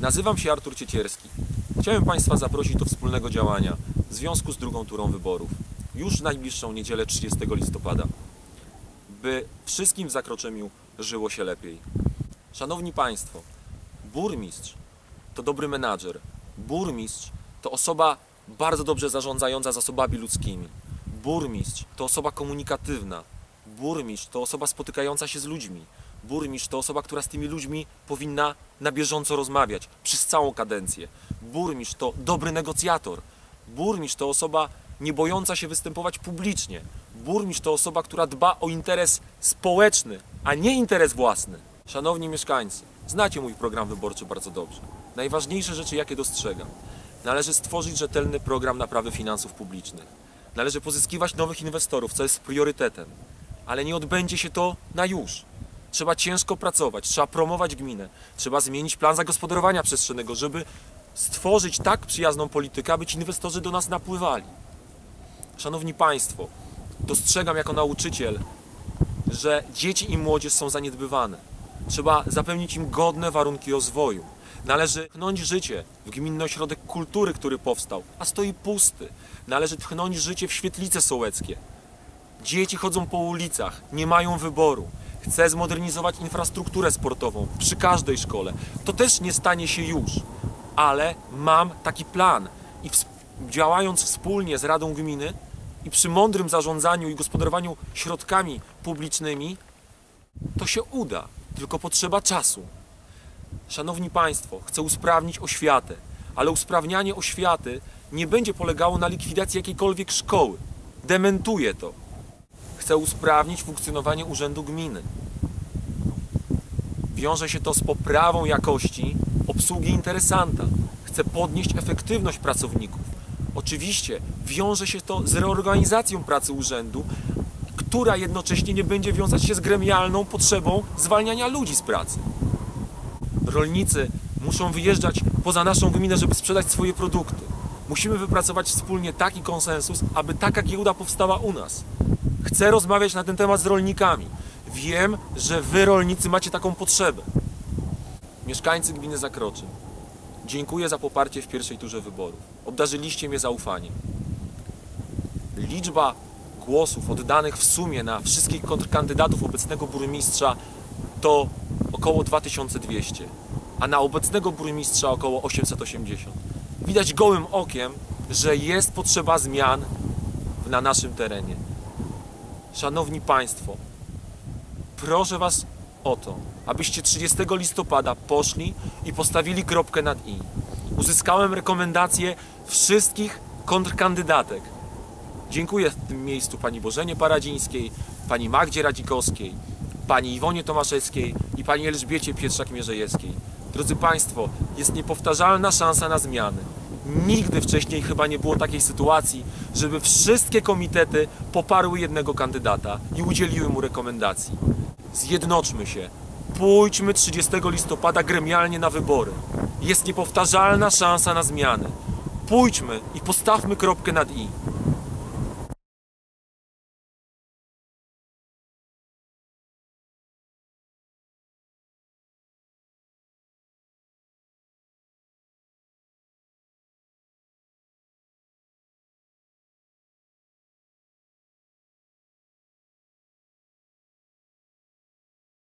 Nazywam się Artur Ciecierski. Chciałem Państwa zaprosić do wspólnego działania w związku z drugą turą wyborów. Już w najbliższą niedzielę 30 listopada. By wszystkim w Zakroczemiu żyło się lepiej. Szanowni Państwo, burmistrz to dobry menadżer. Burmistrz to osoba bardzo dobrze zarządzająca zasobami ludzkimi. Burmistrz to osoba komunikatywna. Burmistrz to osoba spotykająca się z ludźmi. Burmistrz to osoba, która z tymi ludźmi powinna na bieżąco rozmawiać przez całą kadencję. Burmistrz to dobry negocjator. Burmistrz to osoba nie bojąca się występować publicznie. Burmistrz to osoba, która dba o interes społeczny, a nie interes własny. Szanowni mieszkańcy, znacie mój program wyborczy bardzo dobrze. Najważniejsze rzeczy, jakie dostrzegam. Należy stworzyć rzetelny program naprawy finansów publicznych. Należy pozyskiwać nowych inwestorów, co jest priorytetem. Ale nie odbędzie się to na już. Trzeba ciężko pracować, trzeba promować gminę, trzeba zmienić plan zagospodarowania przestrzennego, żeby stworzyć tak przyjazną politykę, aby ci inwestorzy do nas napływali. Szanowni Państwo, dostrzegam jako nauczyciel, że dzieci i młodzież są zaniedbywane. Trzeba zapewnić im godne warunki rozwoju. Należy tchnąć życie w Gminny Ośrodek Kultury, który powstał, a stoi pusty. Należy tchnąć życie w Świetlice Sołeckie. Dzieci chodzą po ulicach, nie mają wyboru. Chcę zmodernizować infrastrukturę sportową przy każdej szkole. To też nie stanie się już, ale mam taki plan i działając wspólnie z Radą Gminy i przy mądrym zarządzaniu i gospodarowaniu środkami publicznymi, to się uda, tylko potrzeba czasu. Szanowni Państwo, chcę usprawnić oświatę, ale usprawnianie oświaty nie będzie polegało na likwidacji jakiejkolwiek szkoły. Dementuję to. Chcę usprawnić funkcjonowanie Urzędu Gminy. Wiąże się to z poprawą jakości obsługi interesanta. Chcę podnieść efektywność pracowników. Oczywiście wiąże się to z reorganizacją pracy urzędu, która jednocześnie nie będzie wiązać się z gremialną potrzebą zwalniania ludzi z pracy. Rolnicy muszą wyjeżdżać poza naszą gminę, żeby sprzedać swoje produkty. Musimy wypracować wspólnie taki konsensus, aby taka giełda powstała u nas. Chcę rozmawiać na ten temat z rolnikami. Wiem, że wy, rolnicy, macie taką potrzebę. Mieszkańcy gminy Zakroczy, dziękuję za poparcie w pierwszej turze wyborów. Obdarzyliście mnie zaufaniem. Liczba głosów oddanych w sumie na wszystkich kontrkandydatów obecnego burmistrza to około 2200, a na obecnego burmistrza około 880. Widać gołym okiem, że jest potrzeba zmian na naszym terenie. Szanowni Państwo, proszę Was o to, abyście 30 listopada poszli i postawili kropkę nad i. Uzyskałem rekomendacje wszystkich kontrkandydatek. Dziękuję w tym miejscu pani Bożenie Paradzińskiej, pani Magdzie Radzikowskiej, pani Iwonie Tomaszewskiej i pani Elżbiecie Pietrzak-Mierzejewskiej. Drodzy Państwo, jest niepowtarzalna szansa na zmiany. Nigdy wcześniej chyba nie było takiej sytuacji, żeby wszystkie komitety poparły jednego kandydata i udzieliły mu rekomendacji. Zjednoczmy się. Pójdźmy 30 listopada gremialnie na wybory. Jest niepowtarzalna szansa na zmiany. Pójdźmy i postawmy kropkę nad i.